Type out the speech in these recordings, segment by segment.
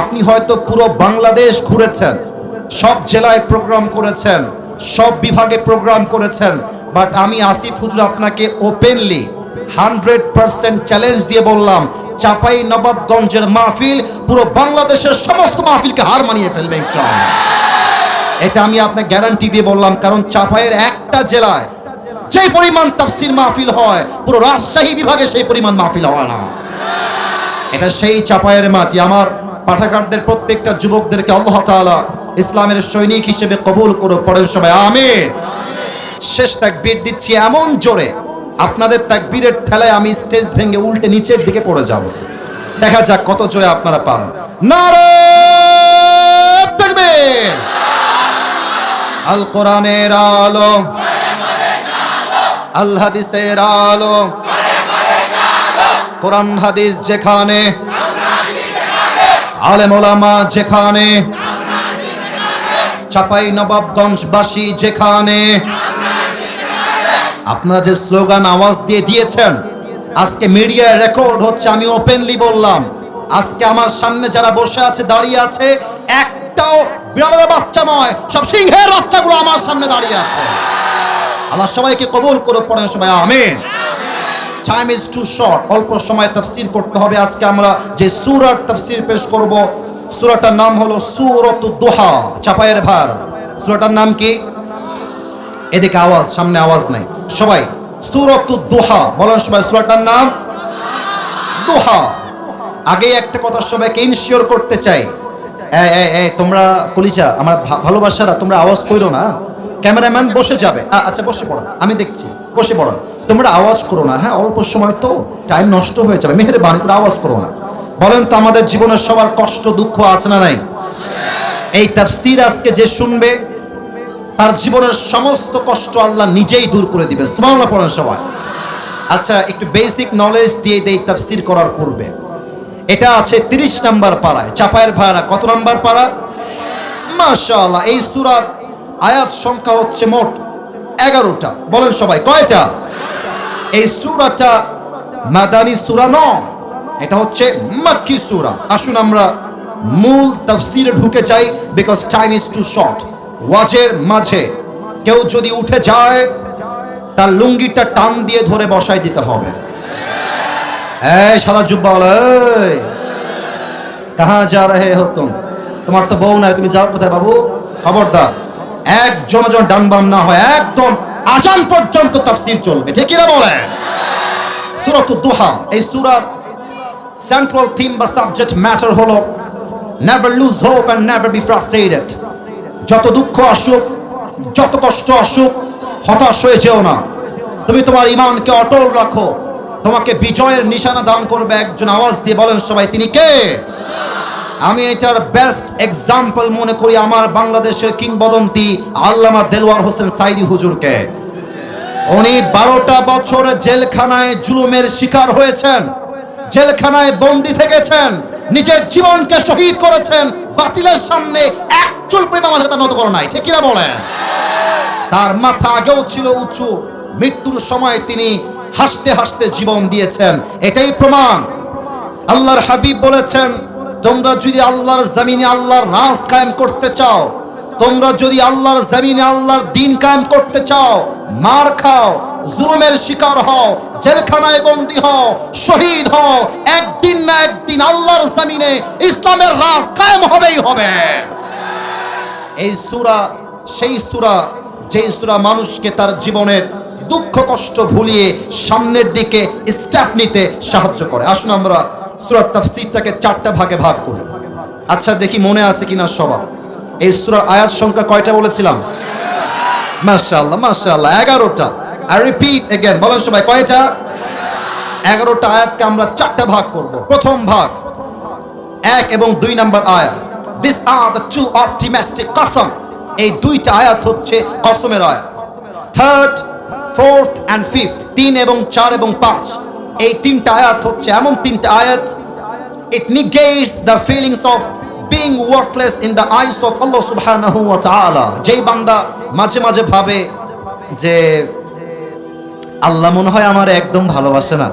আপনি হয়তো পুরো বাংলাদেশ ঘুরেছেন, সব জেলায় প্রোগ্রাম করেছেন, সব বিভাগে প্রোগ্রাম করেছেন বাট আমি আসিফ হুজুর আপনাকে ওপেনলি হান্ড্রেড পার্সেন্ট চ্যালেঞ্জ দিয়ে বললাম, চাপাই নবাবগঞ্জের মাহফিল পুরো বাংলাদেশের সমস্ত মাহফিলকে হার মানিয়ে ফেলবে এটা আমি আপনাকে গ্যারান্টি দিয়ে বললাম, কারণ চাপাইয়ের একটা জেলায় যে পরিমাণ তাফসির মাহফিল হয়, পুরো রাজশাহী বিভাগে সেই পরিমাণ মাহফিল হয় না। এটা সেই চাপায়ের মাটি। আমার পাঠাগারদের প্রত্যেকটা যুবকদেরকে আল্লাহ তাআলা ইসলামের সৈনিক হিসেবে কবুল করো পরের সময় আমিন। শেষ তাক তাকবীর দিচ্ছি এমন জোরে, আপনাদের তাকবীরের ঠেলায় আমি স্টেজ ভেঙে উল্টে নিচের দিকে পড়ে যাব। দেখা যাক কত জোরে আপনারা পারেন। নারে আল কোরআনের আলো, আল হাদিসের আলো, কোরআন হাদিস যেখানে আলেম ওলামা যেখানে, চাপাই নবাবগঞ্জ নবাবগঞ্জবাসী যেখানে, আপনারা যে স্লোগান আওয়াজ দিয়ে দিয়েছেন, আজকে মিডিয়ায় রেকর্ড হচ্ছে, আমি ওপেনলি বললাম, আজকে আমার সামনে যারা বসে আছে, দাঁড়িয়ে আছে, একটাও বিড়ালের বাচ্চা নয়, সব সিংহের বাচ্চাগুলো আমার সামনে দাঁড়িয়ে আছে। আমার সবাইকে কবুল করে পড়েন সবাই, আমিন। টাইম ইজ টু শর্ট অল্প সময় তাফসির করতে হবে। আজকে আমরা যে সুরার তাফসির পেশ করব, সুরাটার নাম হলো সুরত দোহা, চাপায়ের ভার। সুরাটার নাম কি? এদিকে আওয়াজ, সামনে আওয়াজ নাই। সবাই, সুরত দোহা, বলেন সবাই, সুরাটার নাম দোহা। আগে একটা কথা সবাইকে ইনশিওর করতে চাই। তোমরা কলিজা, আমার ভালোবাসারা, তোমরা আওয়াজ কইরো না। ক্যামেরাম্যান বসে যাবে। আচ্ছা বসে পড়ো। আমি দেখছি। বসে পড়ো। তোমরা আওয়াজ করো না। হ্যাঁ অল্প সময় তো টাইম নষ্ট হয়ে যাবে। মেহেরবানি করে আওয়াজ করো না। বলেন তো, আমাদের জীবনের সবার কষ্ট, দুঃখ আছে না নাই? এই তাফসীর আজকে যে শুনবে, তার জীবনের সমস্ত কষ্ট আল্লাহ নিজেই দূর করে দিবে সুবহানাল্লাহ পড়েন সবাই। আচ্ছা একটু বেসিক নলেজ দিয়ে দেই তাফসীর করার পূর্বে। এটা আছে 30 নাম্বার পাড়ায়। চাপায়ের ভাড়া কত নাম্বার পাড়া? মাশাআল্লাহ, এই সূরার আয়াত সংখ্যা হচ্ছে মোট এগারোটা। বলেন সবাই, কয়টা? এই সূরাটা মাদানী সূরা নয়, এটা হচ্ছে মাক্কি সুরা। আসুন আমরা মূল তাফসিরে ঢুকে যাই because time is too short ওয়াজের মাঝে কেউ যদি উঠে যায়, তার লুঙ্গিটা টান দিয়ে ধরে বসায় দিতে হবে। সাদা এই। কাহা যা রহে হো তোমার তো বউ নাই, তুমি যাও কোথায় বাবু? খবরদার। একজন জন ডান বাম না হয়, একদম আজান পর্যন্ত তাফসীর চলবে, ঠিক কিনা বলেন? সূরাত দুহা এই সূরার সেন্ট্রাল থিম বা সাবজেক্ট ম্যাটার হলো never lose hope and never be frustrated যত দুঃখ আসুক, যত কষ্ট আসুক, হতাশ হয়ে যেও না। তুমি তোমার ইমানকে অটল রাখো। তোমাকে বিজয়ের নিশানা দান করবে একজন আওয়াজ দিয়ে বলেন সবাই, তিনি কে? আমি এটার বেস্ট এক্সাম্পল মনে করি আমার বাংলাদেশের কিংবদন্তি আল্লামা দেলওয়ার হোসেন সাইদি হুজুরকে। উনি বারোটা বছর জেলখানায় জুলুমের শিকার হয়েছেন, জেলখানায় বন্দি থেকেছেন, নিজের জীবনকে শহীদ করেছেন, বাতিলের সামনে এক চুল পরিমাণ মাথাটা নত করে নাই, ঠিক কিনা বলেন? তার মাথা আগেও ছিল উঁচু, মৃত্যুর সময় তিনি হাসতে হাসতে জীবন দিয়েছেন, এটাই প্রমাণ। আল্লাহর হাবিব বলেছেন তোমরা যদি আল্লাহর জমিনে আল্লাহর রাজ কায়েম করতে চাও, তোমরা যদি আল্লাহর জমিনে আল্লাহর দিন কায়েম করতে চাও, মার খাও, জুলুমের শিকার হও, জেলখানায় বন্দী হও, শহীদ হও, একদিন না একদিন আল্লাহর জমিনে ইসলামের রাজ কায়েম হবেই হবে। এই সূরা, সেই সূরা, যেই সূরা মানুষকে তার জীবনের দুঃখ কষ্ট ভুলিয়ে সামনের দিকে স্টেপ নিতে সাহায্য করে। আসুন আমরা সূরার তাফসীরটাকে চারটা ভাগে ভাগ করি। আচ্ছা দেখি মনে আছে কিনা সবার। এই সূরার আয়াত সংখ্যা কয়টা বলেছিলাম? মাশাআল্লাহ মাশাআল্লাহ, এগারোটা। আই রিপিট এগেন বলেন সবাই, কয়টা? এগারোটা আয়াতকে আমরা চারটা ভাগ করব। প্রথম ভাগ, এক এবং দুই নাম্বার আয়াত this are the two optimistic কসম এই দুইটা আয়াত হচ্ছে কসমের আয়াত। থার্ড ফোর্থ অ্যান্ড ফিফথ তিন এবং চার এবং পাঁচ। এই তিনটা আয়াত হচ্ছে এমন তিনটা আয়াত। It negates the feelings of being worthless in the eyes of Allah subhanahu wa ta'ala যেই বান্দা মাঝে মাঝে ভাবে যে, আল্লাহ মনে হয় আমার একদম ভালোবাসে না।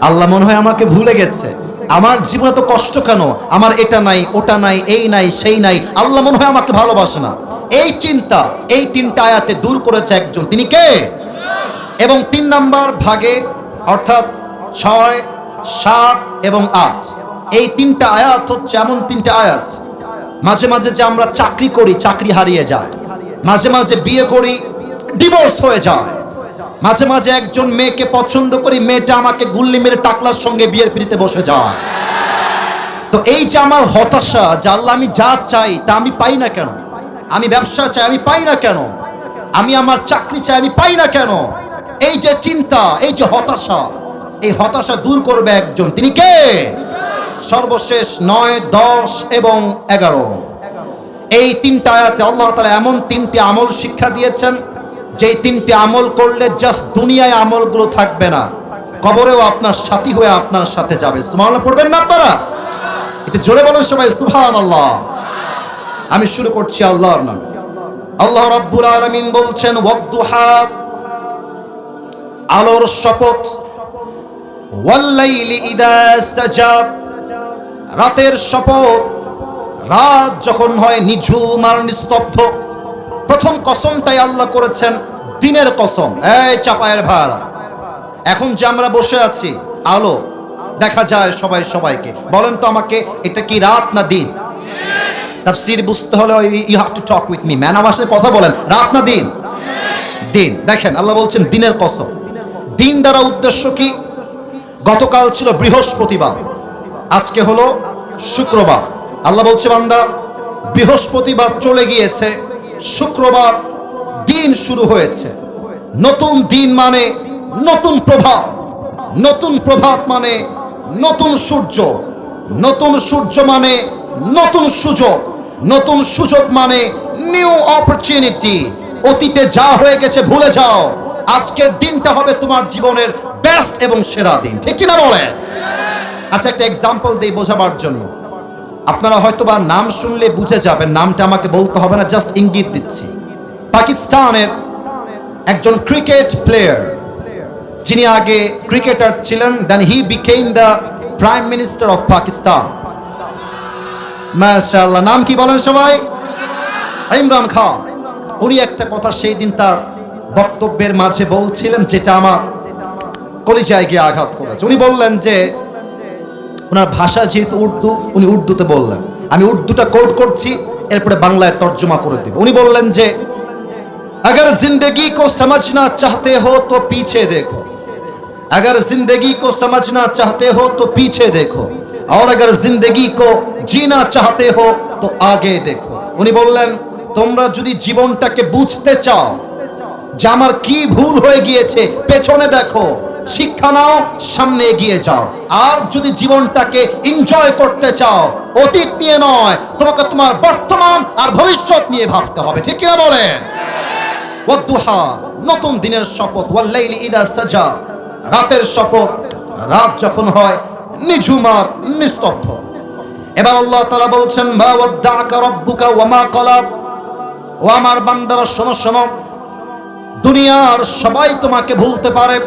আল্লাহ মনে হয় আমাকে ভুলে গেছে। আমার জীবনে তো কষ্ট কেন? আমার এটা নাই, ওটা নাই, এই নাই, সেই নাই। আল্লাহ মনে হয় আমাকে ভালোবাসে না। এই চিন্তা, এই তিনটা আয়াতে দূর করেছে একজন। তিনি কে? এবং তিন নাম্বার ভাগে, অর্থাৎ ছয়, সাত এবং আট। এই তিনটা আয়াত হচ্ছে এমন তিনটা আয়াত। মাঝে মাঝে যে আমরা চাকরি করি, চাকরি হারিয়ে যায়। মাঝে মাঝে বিয়ে করি ডিভোর্স হয়ে যায়। মাঝে মাঝে একজন মেয়েকে পছন্দ করি, মেয়েটা আমাকে গুল্লি মেরে টাকলার সঙ্গে বিয়ের পিড়িতে বসে যায়। তো এই যে আমার হতাশা যে আল্লাহ আমি যা চাই তা আমি পাই না কেন? আমি ব্যবসা চাই, আমি পাই না কেন? আমি আমার চাকরি চাই, আমি পাই না কেন? এই যে চিন্তা, এই যে হতাশা এই হতাশা দূর করবে একজন। তিনি কে? সর্বশেষ নয়, দশ এবং এগারো। এই তিনটা আয়াতে আল্লাহ তালা এমন তিনটি আমল শিক্ষা দিয়েছেন, যেই তিনটি আমল করলে জাস্ট দুনিয়ায় আমলগুলো থাকবে না। কবরেও আপনার সাথী হয়ে আপনার সাথে যাবে। সুমান পড়বেন না আপনারা? একটু জোরে বলুন সবাই সুহান আল্লাহ আমি শুরু করছি আল্লাহর নামে। আল্লাহ রাব্বুল আলামিন বলছেন, ওয়াদ্দুহা, আলোর শপথ রাতের শপথ। রাত যখন হয় নিঝুম আর নিস্তব্ধ। প্রথম কসমটাই আল্লাহ করেছেন, দিনের কসম। এই চাপায়ের ভাড়া এখন যে আমরা বসে আছি, আলো, দেখা যায় সবাই সবাইকে। বলেন তো আমাকে, এটা কি রাত না দিন? তাফসীর বুঝতে হলে you have to talk with me man আমার কথা বলেন। রাত না দিন? দিন। দেখেন, আল্লাহ বলছেন দিনের কসম। দিন দ্বারা উদ্দেশ্য কি? গতকাল ছিল বৃহস্পতিবার। আজকে হলো শুক্রবার। আল্লাহ বলছে, বান্দা, বৃহস্পতিবার চলে গিয়েছে, শুক্রবার দিন শুরু হয়েছে। নতুন দিন মানে নতুন প্রভাত। নতুন প্রভাত মানে নতুন সূর্য। নতুন সূর্য মানে নতুন সুযোগ। নতুন সুযোগ মানে নিউ অপরচুনিটি অতীতে যা হয়ে গেছে, ভুলে যাও। আজকের দিনটা হবে তোমার জীবনের বেস্ট এবং সেরা দিন। ঠিক কিনা বলেন? আচ্ছা একটা এক্সাম্পল দিই বোঝাবার জন্য। আপনারা হয়তো বা নাম শুনলে বুঝে যাবেন, নামটা আমাকে বলতে হবে না জাস্ট ইঙ্গিত দিচ্ছি। পাকিস্তানের একজন ক্রিকেট প্লেয়ার যিনি আগে ক্রিকেটার ছিলেন then he became the prime minister of Pakistan. মাশাআল্লাহ, নাম কি বলেন সবাই? ইমরান খান। উনি একটা কথা সেই দিন তার বক্তব্যের মাঝে বলছিলেন, যেটা আমার কলিজায় গিয়ে আঘাত করেছে উনি বললেন যে ওনার ভাষা যেহেতু উর্দু উনি উর্দুতে বললেন আমি উর্দুটা কোট করছি এরপরে বাংলায় তর্জমা করে দিব উনি বললেন যে अगर जिंदगी को समझना चाहते हो तो पीछे देखो अगर जिंदगी को समझना चाहते हो तो पीछे देखो और अगर जिंदगी को जीना चाहते हो तो आगे देखो উনি বললেন তোমরা যদি জীবনটাকে বুঝতে চাও যে আমার কি ভুল হয়ে গিয়েছে পেছনে দেখো শিক্ষা নাও, সামনে এগিয়ে যাও। আর যদি জীবনটাকে এনজয় করতে চাও, অতীত নিয়ে নয়, তোমাকে তোমার বর্তমান আর ভবিষ্যৎ নিয়ে ভাবতে হবে। ঠিক কিনা বলেন? নতুন দিনের শপথ। ওয়াল্লাইলি ইদা সাজা, রাতের শপথ, রাত যখন হয় নিঝুমার নিস্তব্ধ। এবার আল্লাহ তাআলা বলছেন, মা ওয়াদ্দাআকা রাব্বুকা ওয়া ক্বালা ও আমার বান্দারা, শোনো শোনো। দুনিয়ার সবাই তোমাকে ভুলতে পারে।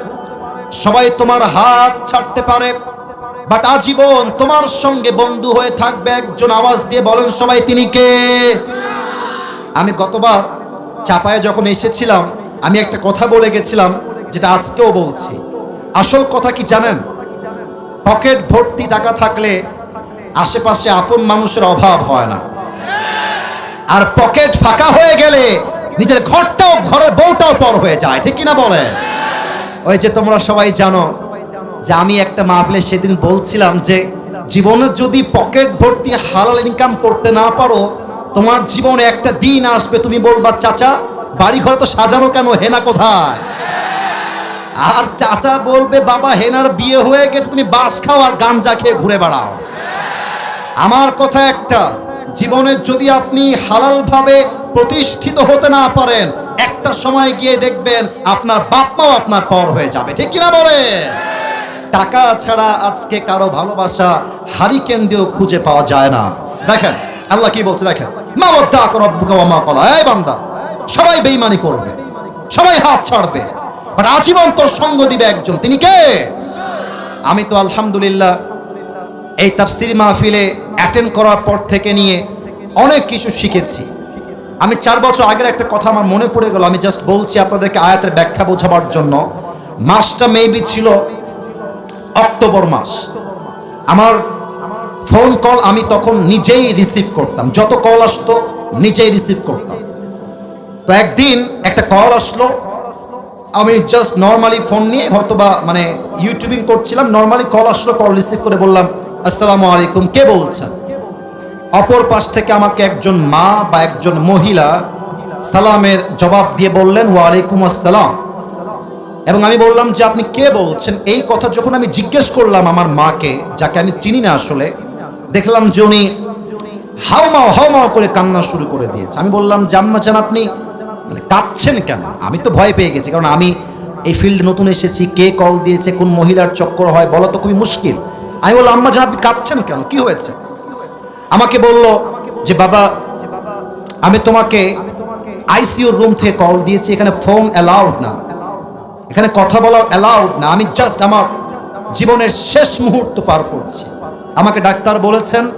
সবাই তোমার হাত ছাড়তে পারে। বাট আজীবন তোমার সঙ্গে বন্ধু হয়ে থাকবে একজন আওয়াজ দিয়ে বলেন সবাই, তিনি কে? আমি গতবার চাপায়ে যখন এসেছিলাম, আমি একটা কথা বলে গেছিলাম, যেটা আজকেও বলছি। আসল কথা কি জানেন? পকেট ভর্তি টাকা থাকলে আশেপাশে আপন মানুষের অভাব হয় না। আর পকেট ফাঁকা হয়ে গেলে নিজের ঘরটাও, ঘরের বউটাও পর হয়ে যায়, ঠিক কিনা বলে ওই যে তোমরা সবাই জানো যে আমি একটা মাহফিলে সেদিন বলছিলাম যে জীবনে যদি পকেট ভর্তি হালাল ইনকাম করতে না পারো, তোমার জীবনে একটা দিন আসবে। তুমি বলবা, চাচা বাড়ি ঘরে তো সাজানো কেন? হেনা কোথায়? আর চাচা বলবে, বাবা, হেনার বিয়ে হয়ে গেছে, তুমি বাস খাও আর গাঞ্জা খেয়ে ঘুরে বেড়াও। আমার কথা একটা, জীবনে যদি আপনি হালালভাবে প্রতিষ্ঠিত হতে না পারেন, একটা সময় গিয়ে দেখবেন আপনার বাপ মাও আপনার পর হয়ে যাবে। ঠিক কিনা বলে? টাকা ছাড়া আজকে কারও ভালোবাসা হারিকেন দিয়েও খুঁজে পাওয়া যায় না। দেখেন, আল্লাহ কি বলছে দেখেন? মা রব্বুকা মা কলা এই বান্দা, সবাই বেঈমানি করবে, সবাই হাত ছাড়বে বাট আজীবন তোর সঙ্গ দিবে একজন। তিনি কে? আমি তো আলহামদুলিল্লাহ এই তাফসির মাহফিলে অ্যাটেন্ড করার পর থেকে নিয়ে অনেক কিছু শিখেছি। আমি চার বছর আগের একটা কথা আমার মনে পড়ে গেল, আমি জাস্ট বলছি আপনাদেরকে আয়াতের ব্যাখ্যা বোঝাবার জন্য। মাসটা মেবি ছিল অক্টোবর মাস। আমার ফোন কল আমি তখন নিজেই রিসিভ করতাম। যত কল আসতো, নিজেই রিসিভ করতাম। তো একদিন একটা কল আসলো, আমি জাস্ট নর্মালি ফোন নিয়ে হয়তোবা মানে ইউটিউবিং করছিলাম নর্মালি কল আসলো কল রিসিভ করে বললাম, আসসালামু আলাইকুম, কে বলছেন? অপর পাশ থেকে আমাকে একজন মা বা একজন মহিলা সালামের জবাব দিয়ে বললেন, ওয়ালাইকুম আসসালাম। এবং আমি বললাম যে, আপনি কে বলছেন? এই কথা যখন আমি জিজ্ঞেস করলাম আমার মাকে, যাকে আমি চিনি না আসলে, দেখলাম যে উনি হাওমাও হাওমাও করে কান্না শুরু করে দিয়েছে। আমি বললাম যে, আম্মা জান, আপনি মানে কাঁদছেন কেন? আমি তো ভয় পেয়ে গেছি, কারণ আমি এই ফিল্ডে নতুন এসেছি, কে কল দিয়েছে, কোন মহিলার চক্কর হয়, বলা তো খুবই মুশকিল। আমি বললাম, আম্মা জান, আপনি কাঁদছেন কেন? কি হয়েছে? আমাকে বলল যে, বাবা, আমি তোমাকে আইসিইউর রুম থেকে কল দিয়েছি, এখানে ফোন অ্যালাউড না। এখানে কথা বলা অ্যালাউড না। আমি জাস্ট আমার জীবনের শেষ মুহূর্ত পার করছি। আমাকে ডাক্তার বলেছেন,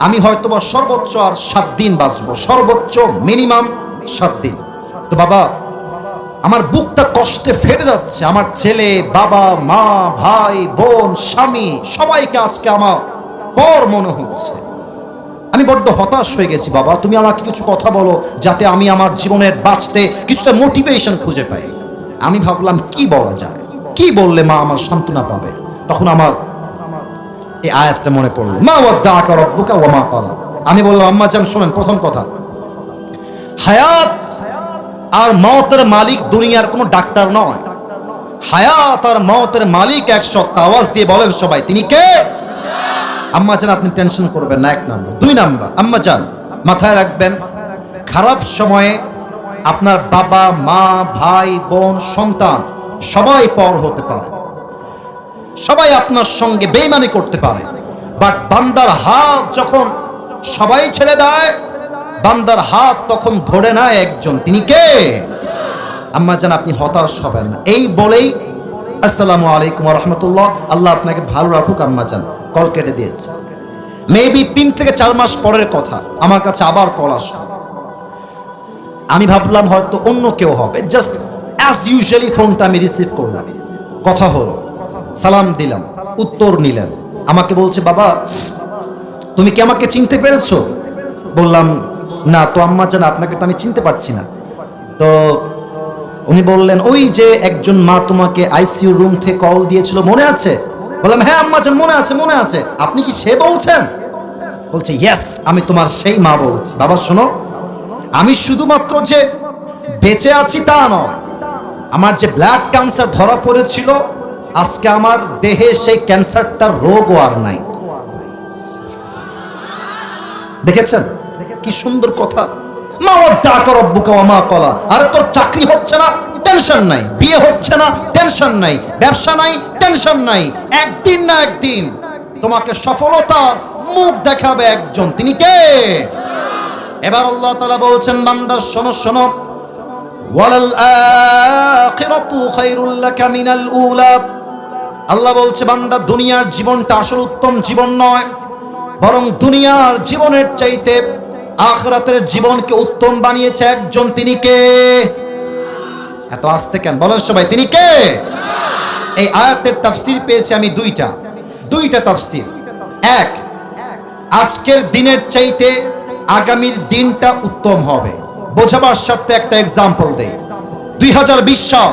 আমি হয়তোবা সর্বোচ্চ আর সাত দিন বাঁচবো। সর্বোচ্চ মিনিমাম সাত দিন। তো বাবা, আমার বুকটা কষ্টে ফেটে যাচ্ছে। আমার ছেলে, বাবা, মা, ভাই, বোন, স্বামী, সবাইকে আজকে আমার পর মনে হচ্ছে। আমি বড্ড হতাশ হয়ে গেছি, বাবা। তুমি আমাকে কিছু কথা বলো যাতে আমি আমার জীবনের বাঁচতে কিছুটা মোটিভেশন খুঁজে পাই। আমি ভাবলাম, কি বলা যায়? কি বললে মা আমার সান্ত্বনা পাবে? তখন আমার এই আয়াতটা মনে পড়ল। মা ওয়াদ্দা আকা রব্বুকা ওয়া মা ক্বালা। আমি বললাম, আম্মা জান শোনেন, প্রথম কথা। হায়াত আর মওতের মালিক দুনিয়ার কোনো ডাক্তার নয়। হায়াত আর মওতের মালিক এক সত্তা। আওয়াজ দিয়ে বলেন সবাই, তিনি কে? আম্মা জান, আপনি টেনশন করবেন না, এক নাম্বার দুই নাম্বার আম্মা জান, মাথায় রাখবেন, খারাপ সময়ে আপনার বাবা, মা, ভাই, বোন, সন্তান সবাই পর হতে পারে। সবাই আপনার সঙ্গে বেইমানি করতে পারে। বাট বান্দার হাত যখন সবাই ছেড়ে দেয়, বান্দার হাত তখন ধরে নেয় একজন। তিনি কে? আম্মা জান, আপনি হতাশ হবেন না। এই বলেই আসসালামু আলাইকুম রহমতুল্লাহ। আল্লাহ আপনাকে ভালো রাখুক, আম্মা জান। কল কেটে দিয়েছে। মেবি তিন থেকে চার মাস পরের কথা। আমার কাছে আবার কল আসলো। আমি ভাবলাম হয়তো অন্য কেউ হবে। জাস্ট অ্যাজ ইউজুয়ালি ফোনটা আমি রিসিভ করলাম। কথা হলো, সালাম দিলাম, উত্তর নিলেন। আমাকে বলছে, বাবা, তুমি কি আমাকে চিনতে পেরেছ? বললাম, না তো আম্মা জান, আপনাকে তো আমি চিনতে পারছি না। তো উনি বললেন, ওই যে একজন মা তোমাকে আইসিইউ রুম থেকে কল দিয়েছিল, মনে আছে? বললাম হ্যাঁ আম্মা জান, মনে আছে মনে আছে। আপনি কি সে বলছেন? বলছে ইয়েস আমি তোমার সেই মা বলছি। বাবা, শোনো, আমি শুধুমাত্র যে বেঁচে আছি তা নয়, আমার যে ব্লাড ক্যান্সার ধরা পড়েছিল, আজকে আমার দেহে সেই ক্যান্সারটার রোগও আর নাই। দেখেছেন? কি সুন্দর কথা। মা ওয়াদ্দাকা রব্বুকা ওয়া মা ক্বালা। আরে তোর চাকরি হচ্ছে না, টেনশন নাই। বিয়ে হচ্ছে না, টেনশন নাই। ব্যবসা নাই, টেনশন নাই। একদিন না একদিন তোমাকে সফলতা মুখ দেখাবে একজন। তিনি কে? এবার আল্লাহ তাআলা বলছেন, বান্দা, শোনো শোনো। ওয়ালাল আখিরাতু খায়রুল লাকা মিনাল উলা। আল্লাহ বলছে, বান্দা, দুনিয়ার জীবনটা আসল উত্তম জীবন নয়, বরং দুনিয়ার জীবনের চাইতে আখরাতের জীবনকে উত্তম বানিয়েছে একজন, তিনি কে? এত আসতে কেন? বলেন সবাই, তিনি কে? এই আয়াতের তাফসির পেয়েছি আমি দুইটা। দুইটা তাফসির। এক, আজকের দিনের চাইতে আগামীর দিনটা উত্তম হবে। বোঝাবার স্বার্থে একটা এক্সাম্পল দেই। দুই হাজার বিশ সাল,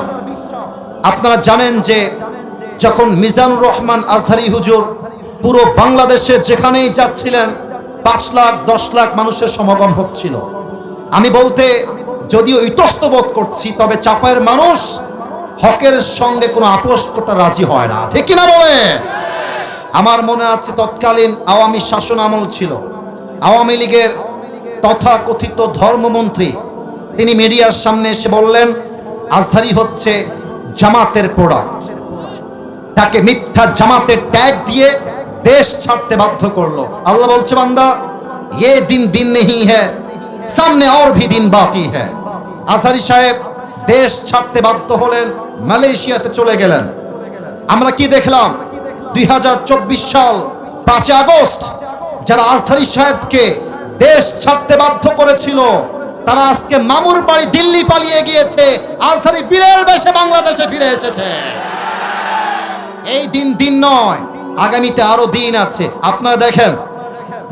আপনারা জানেন যে যখন মিজানুর রহমান আজহারি হুজুর পুরো বাংলাদেশে যেখানেই যাচ্ছিলেন পাঁচ লাখ, দশ লাখ মানুষের সমাগম হচ্ছিল। আমি বলতে, যদিও ইতস্ত বোধ করছি, তবে চাপায়ের মানুষ হকের সঙ্গে কোনো আপোষ করতে রাজি হয় না। ঠিক কিনা বলে? আমার মনে আছে তৎকালীন আওয়ামী শাসন আমল ছিল। আওয়ামী লীগের তথাকথিত ধর্মমন্ত্রী, তিনি মিডিয়ার সামনে এসে বললেন, আজহারি হচ্ছে জামাতের প্রোডাক্ট তাকে মিথ্যা জামাতের ট্যাগ দিয়ে দেশ ছাড়তে বাধ্য করল। আল্লাহ বলছে, বান্দা, এ দিন দিন নেই হ্যাঁ সামনে আর ভি দিন বাকি হ্যাঁ আসারি সাহেব দেশ ছাড়তে বাধ্য হলেন, মালয়েশিয়াতে চলে গেলেন। আমরা কি দেখলাম? দুই হাজার চব্বিশ সাল, পাঁচই আগস্ট, যারা আজধারি সাহেবকে দেশ ছাড়তে বাধ্য করেছিল, তারা আজকে মামুর বাড়ি দিল্লি পালিয়ে গিয়েছে আজধারি বীরের বেশে বাংলাদেশে ফিরে এসেছে। এই দিন দিন নয় আগামীতে আরও দিন আছে। আপনারা দেখেন,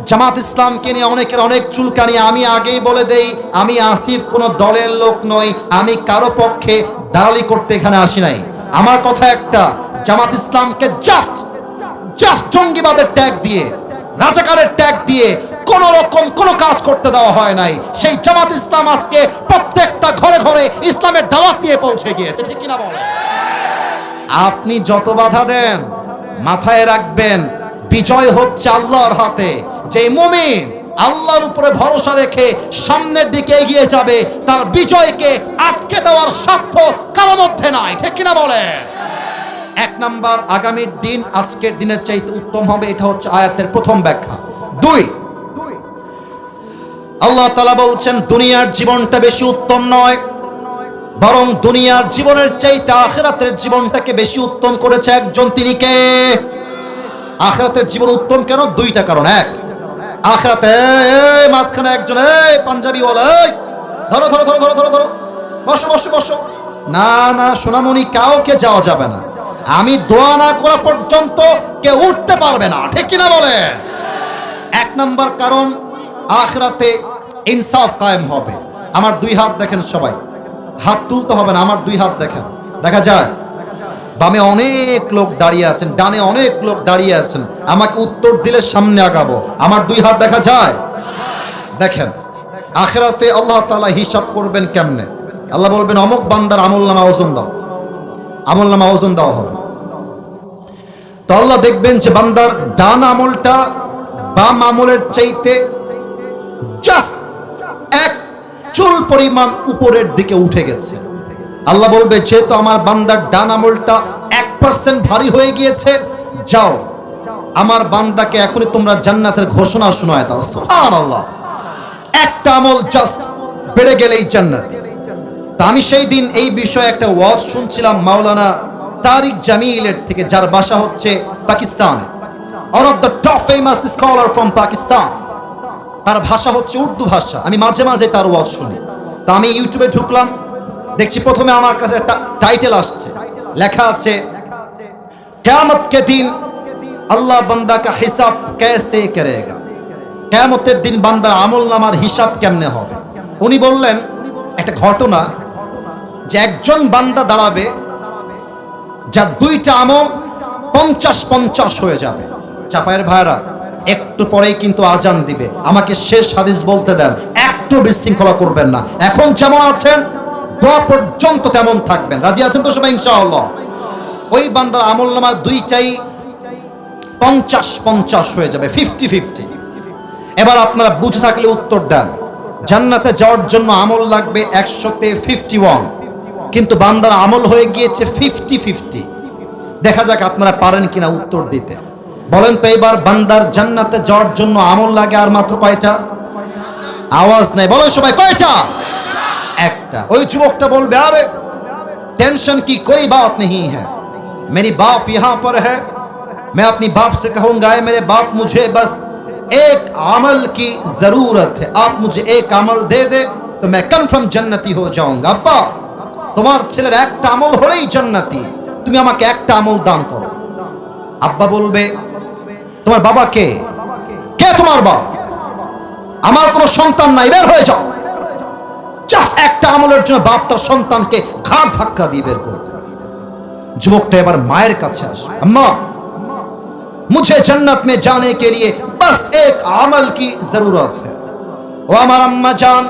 জামাত ইসলামকে নিয়ে অনেকের অনেক চুলকানি। আমি আগেই বলে দেই, আমি আসিফ কোনো দলের লোক নই, আমি কারও পক্ষে দালালি করতে এখানে আসি নাই। আমার কথা একটা, জামাত ইসলামকে জাস্ট জাস্ট জঙ্গিবাদের ট্যাগ দিয়ে, রাজাকারের ট্যাগ দিয়ে কোন রকম কোনো কাজ করতে দেওয়া হয় নাই। সেই জামাত ইসলাম আজকে প্রত্যেকটা ঘরে ঘরে ইসলামের দাওয়াত নিয়ে পৌঁছে গিয়েছে। ঠিক কিনা বলে আপনি যত বাধা দেন মাথায় রাখবেন, বিজয় হচ্ছে আল্লাহর হাতে। যে মুমিন আল্লাহর উপরে ভরসা রেখে সামনের দিকে এগিয়ে যাবে, তার বিজয়কে আটকে দেওয়ার সাধ্য কারও মধ্যে নাই। ঠিক কিনা বলে এক নাম্বার আগামীর দিন, আজকের দিনের চাইতে উত্তম হবে, এটা হচ্ছে আয়াতের প্রথম ব্যাখ্যা। দুই, আল্লাহ তালা বলছেন, দুনিয়ার জীবনটা বেশি উত্তম নয়। বরং দুনিয়ার জীবনের চাইতে আখেরাতের জীবনটাকে বেশি উত্তম করেছে একজন তিনি কে? আখেরাতের জীবন উত্তম কেন? দুইটা কারণ। এক, আখেরাতে মাঝখানে একজন, এই পাঞ্জাবি ওয়ালা ধরো ধরো ধরো ধরো ধরো ধরো, বসো বসো বসো। না না, সোনামণি, কাউকে যাওয়া যাবে না। আমি দোয়া না করা পর্যন্ত কেউ উঠতে পারবে না। ঠিক কিনা বলে? এক নম্বর কারণ, আখরাতে ইনসাফ কায়েম হবে। আমার দুই হাত দেখেন সবাই। হাত তুলতে হবে না, আমার দুই হাত দেখেন। দেখা যায়, বামে অনেক লোক দাঁড়িয়ে আছেন, ডানে অনেক লোক দাঁড়িয়ে আছেন। আমাকে উত্তর দিলে সামনে আগাবো। আমার দুই হাত দেখা যায়? দেখেন, আখেরাতে আল্লাহ তালা হিসাব করবেন কেমনে? আল্লাহ বলবেন, অমুক বান্দার আমল নামা ওজন দাও। আমল নামা ওজন দেওয়া হবে। তো আল্লাহ দেখবেন যে বান্দার ডান আমলটা বাম আমলের চাইতে জাস্ট এক চুল পরিমাণ উপরের দিকে উঠে গেছে। আল্লাহ বলবে, যেহেতু আমার বান্দার ডান আমলটা এক পার্সেন্ট ভারী হয়ে গিয়েছে, যাও। আমার বান্দাকে এখনই তোমরা জান্নাতের ঘোষণা শোনায় দাও আল্লাহ একটা আমল জাস্ট বেড়ে গেলেই জান্নাতি। তা আমি সেই দিন এই বিষয়ে একটা ওয়াজ শুনছিলাম মাওলানা তারিক জামিলের থেকে, যার বাসা হচ্ছে Pakistan. One of the top famous scholar from Pakistan তার ভাষা হচ্ছে উর্দু ভাষা। আমি মাঝে মাঝে তার ওয়াজ শুনি। তা আমি ইউটিউবে ঢুকলাম, দেখছি প্রথমে আমার কাছে একটা টাইটেল আসছে। লেখা আছে, কেয়ামত কে দিন আল্লাহ বান্দা কা হিসাব কেসে করেগা। কেয়ামতের দিন বান্দার আমল নামার হিসাব কেমনে হবে? উনি বললেন, একটা ঘটনা যে একজন বান্দা দাঁড়াবে, যার দুইটা আমল পঞ্চাশ পঞ্চাশ হয়ে যাবে। চাপায়ের ভাইরা একটু পরেই কিন্তু আজান দিবে। আমাকে শেষ হাদিস বলতে দেন। একটু বিশৃঙ্খলা করবেন না। এখন যেমন আছেন, দোয়া পর্যন্ত তেমন থাকবেন। রাজি আছেন তো সবাই, ইনশাআল্লাহ? ওই বান্দার আমল নামার দুইটাই পঞ্চাশ পঞ্চাশ হয়ে যাবে ফিফটি ফিফটি এবার আপনারা বুঝে থাকলে উত্তর দেন। জান্নাতে যাওয়ার জন্য আমল লাগবে একশোতে ফিফটি ওয়ান কিন্তু বান্দার আমল হয়ে গিয়েছে ফিফটি ফিফটি দেখা যাক আপনারা পারেন কিনা উত্তর দিতে। বলেন তো এবার বান্দার জান্নাতে যাওয়ার জন্য আমল লাগে আর মাত্র কয়টা আওয়াজ নাই বলেন সবাই কয়টা একটা ওই যুবকটা বলবে আরে टेंशन की कोई बात नहीं है मेरी बाप यहाँ पर है मैं अपनी बाप से कहूंगा "ऐ मेरे बाप मुझे बस एक अमल की जरूरत है आप मुझे एक अमल दे दे तो मैं कन्फर्म जन्नती हो जाऊंगा আব্বা তোমার ছেলের একটা আমল হলেই জান্নাতি তুমি আমাকে একটা আমল দান করো আব্বা বলবে তোমার বাবা কে? কে তোমার বাপ আমার কোনো সন্তান নাই, বের হয়ে যাও। জাস্ট একটা আমলের জন্য বাপ তার সন্তানকে খাট ধাক্কা দিয়ে বের করে যুবকটা এবার মায়ের কাছে আসবে। আম্মা, মুঝে জন্নত মে জানে কে লিয়ে বাস এক আমল কি জরুরত হ্যাঁ ও আমার আম্মা জান,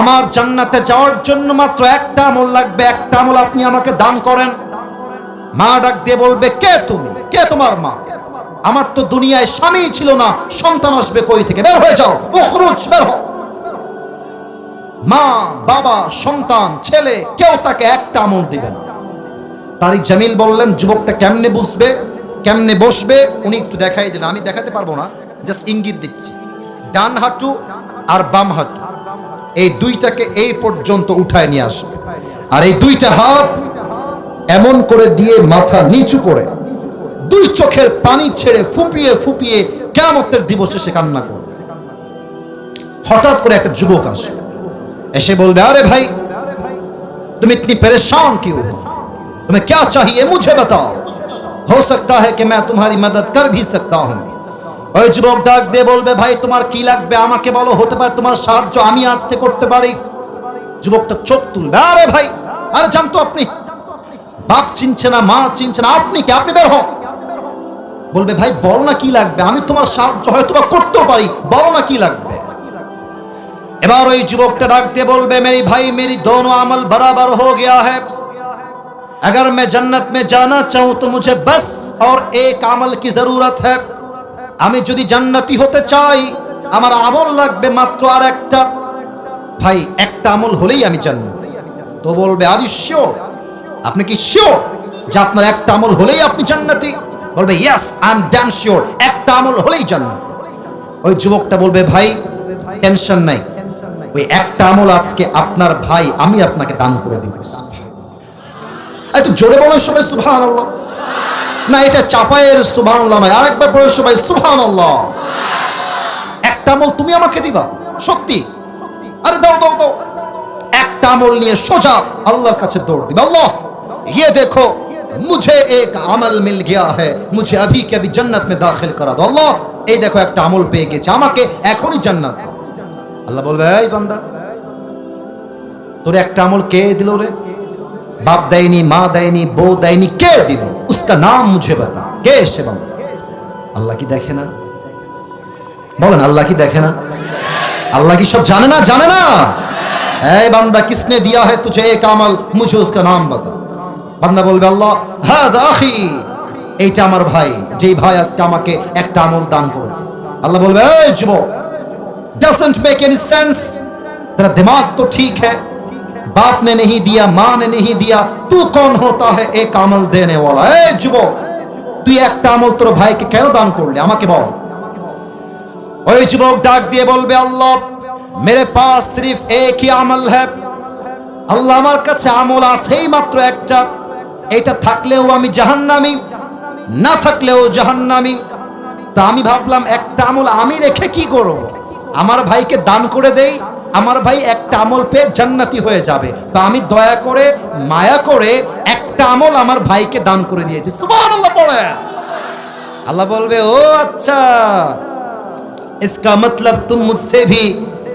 আমার জান্নাতে যাওয়ার জন্য মাত্র একটা আমল লাগবে। একটা আমল আপনি আমাকে দান করেন। মা ডাক দিয়ে বলবে, কে তুমি? কে তোমার মা? আমার তো দুনিয়ায় স্বামী ছিল না, সন্তান আসবে কই থেকে? বের হয়ে যাও ও খরচ বের মা, বাবা, সন্তান, ছেলে, কেউ তাকে একটা আমল দিবে না। তারিক জামিল বললেন, যুবকটা কেমনে বুঝবে, কেমনে বসবে? উনি একটু দেখাই দিলেন। আমি দেখাতে পারব না, জাস্ট ইঙ্গিত দিচ্ছি। ডান হাঁটু আর বাম হাঁটু। এই দুইটাকে এই পর্যন্ত উঠায় নিয়ে আসবে। আর এই দুইটা হাত এমন করে দিয়ে মাথা নিচু করে দুই চোখের পানি ছেড়ে ফুপিয়ে ফুপিয়ে কেমতের দিবসে সে কান্না করবে হঠাৎ করে একটা যুবক আসবে এসে বলবে আরে ভাই तुम इतनी परेशान क्यों हो तुम्हें क्या चाहिए मुझे बताओ हो सकता है कि मैं तुम्हारी मदद कर भी सकता हूं ওই যুবক ডাক দিয়ে বলবে ভাই তোমার কি লাগবে আমাকে বলো হতে পারে তোমার সাহায্য আমি আজকে করতে পারি যুবকটা চোখ তুলবে আরে ভাই আরে জানতো আপনি বাপ চিনছে না মা চিনছে না আপনি কি আপনি বের হন বলবে ভাই বলো না কি লাগবে আমি তোমার সাহায্য হয়তো বা করতেও পারি বলো না কি লাগবে এবার ওই যুবকটা ডাক দিয়ে বলবে মেরি ভাই मेरी दोनों अमल बराबर हो गया है अगर मैं जन्नत में जाना चाहूं तो मुझे बस और एक अमल की जरूरत है আমি যদি জান্নাতি হতে চাই আমার আমল লাগবে মাত্র আর একটা ভাই একটা আমল হলেই আমি জান্নাতি তো বলবে আর শিওর আপনি কি শিওর যে আপনার একটা আমল হলেই আপনি জান্নাতি বলবে yes I am damn sure একটা আমল হলেই জান্নাত। ওই যুবকটা বলবে, ভাই টেনশন নাই। ওই একটা আমল আজকে আপনার ভাই, আমি আপনাকে দান করে দিব। একটু জোরে বলো সবাই সুভান না, এটা চাপায়ের সুভান নয়। আরেকবার বলো সবাই সুভান একটা আমল তুমি আমাকে দিবা, সত্যি? আরে দাও দাও দাও। একটা আমল নিয়ে সোজা আল্লাহর কাছে দৌড় দিবা। আল্লাহ ইয়ে দেখো। মুঝে এক আমল মিল গিয়া হ্যায় মুঝে আভি কে আভি জান্নাত মে দাখিল করা দাও আল্লাহ এই দেখো একটা আমল পেয়ে গেছে আমাকে এখনই জান্নাত দাও আল্লাহ বলবে এই বান্দা তোর একটা আমল কে দিল রে বাপ দেয়নি মা দেয়নি বউ দেয়নি কে দিল উসকা নাম মুঝে বাতা কে সে বান্দা আল্লাহ কি দেখে না বলেন আল্লাহ কি দেখে না আল্লাহ কি সব জানে না জানে না এই বান্দা কিসনে দিয়া হে তুঝে এক আমল মুঝে উসকা নাম বাতা বান্দা বলবে আল্লাহ হ্যাঁ আখি এইটা আমার ভাই যেই ভাই আজকে আমাকে একটা আমল দান করেছে আল্লাহ বলবে এই যুবক डजेंट मेक एनी सेंस तेरा दिमाग तो ठीक है बाप ने नहीं दिया माँ ने नहीं दिया तू कौन होता है एक আমল देने वाला ए যুবক তুই একটা আমল তোর ভাইকে কেন দান করলে আমাকে বল ওই যুবক ডাক দিয়ে বলবে আল্লাহ মেরে পাস সির্ফ এক হি আমল है আল্লাহ আমার কাছে আমল আছেই মাত্র একটা এটা থাকলেও আমি জাহান্নামি না থাকলেও জাহান্নামি তা আমি ভাবলাম একটা আমল আমি রেখে কি করব আমার ভাইকে দান করে দেই আমার ভাই একটা আমল পেয়ে জান্নাতি হয়ে যাবে তা আমি দয়া করে মায়া করে একটা আমল আমার ভাইকে দান করে দিয়েছি সুবহানাল্লাহ পড়ে আল্লাহ বলবে ও আচ্ছা इसका मतलब तुम मुझसे भी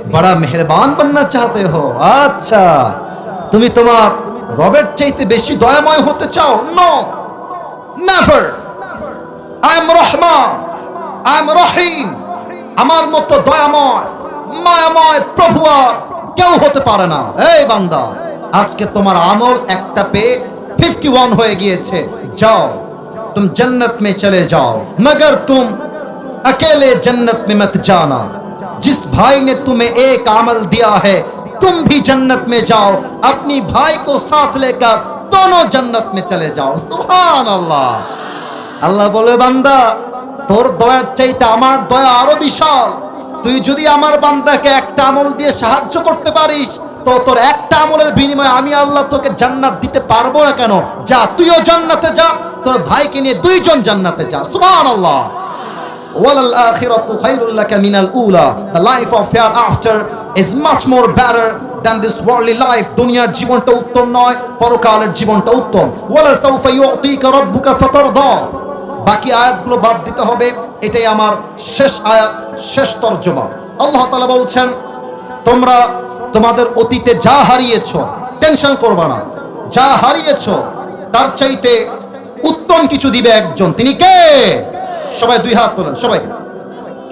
बड़ा मेहरबान बनना चाहते हो আচ্ছা তুমি তোমার রবের চাইতে বেশি দয়াময় হতে চাও no never I am Rahman I am Rahim আমার মতো দয়াময় মায়াময় প্রভু আর কেউ হতে পারে না এই বান্দা আজকে তোমার আমল একটা পেয়ে ফিফটি ওয়ান হয়ে গিয়েছে যাও तुम जन्नत में चले जाओ मगर तुम अकेले जन्नत में मत जाना जिस भाई ने तुम्हें एक अमल दिया है तुम भी जन्नत में जाओ अपनी भाई को साथ लेकर दोनों जन्नत में चले जाओ सुभान अल्लाह আল্লাহ বলে বান্দা তোর দয়ার চাইতে আমার দয়া আরো বিশাল তুই যদি আমার বান্দাকে একটা আমল দিয়ে সাহায্য করতে পারিস তো তোর একটা আমলের বিনিময়ে আমি আল্লাহ তোকে জান্নাত দিতে পারবো না কেন যা তুইও জান্নাতে যা তোর ভাইকে নিয়ে দুইজন জান্নাতে যা সুবহানাল্লাহ ওয়ালাল আখিরাতু খায়রুল লাকা মিনাল উলা the life of fair after is much more better than this worldly life দুনিয়ার জীবনটা উত্তম নয় পরকালের জীবনটা উত্তম ওয়ালা সাউফা ইউতিকা রাব্বুকা ফাতারদা বাকি আয়াতগুলো বাদ দিতে হবে এটাই আমার শেষ আয়াত শেষ তর্জমা আল্লাহ তালা বলছেন তোমরা তোমাদের অতীতে যা হারিয়েছ টেনশন করবা না যা হারিয়েছ তার চাইতে উত্তম কিছু দিবে একজন তিনি কে সবাই দুই হাত তোলেন সবাই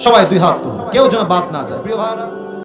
সবাই দুই হাত তোলেন। কেউ যেন বাদ না যায়। প্রিয় ভাইরা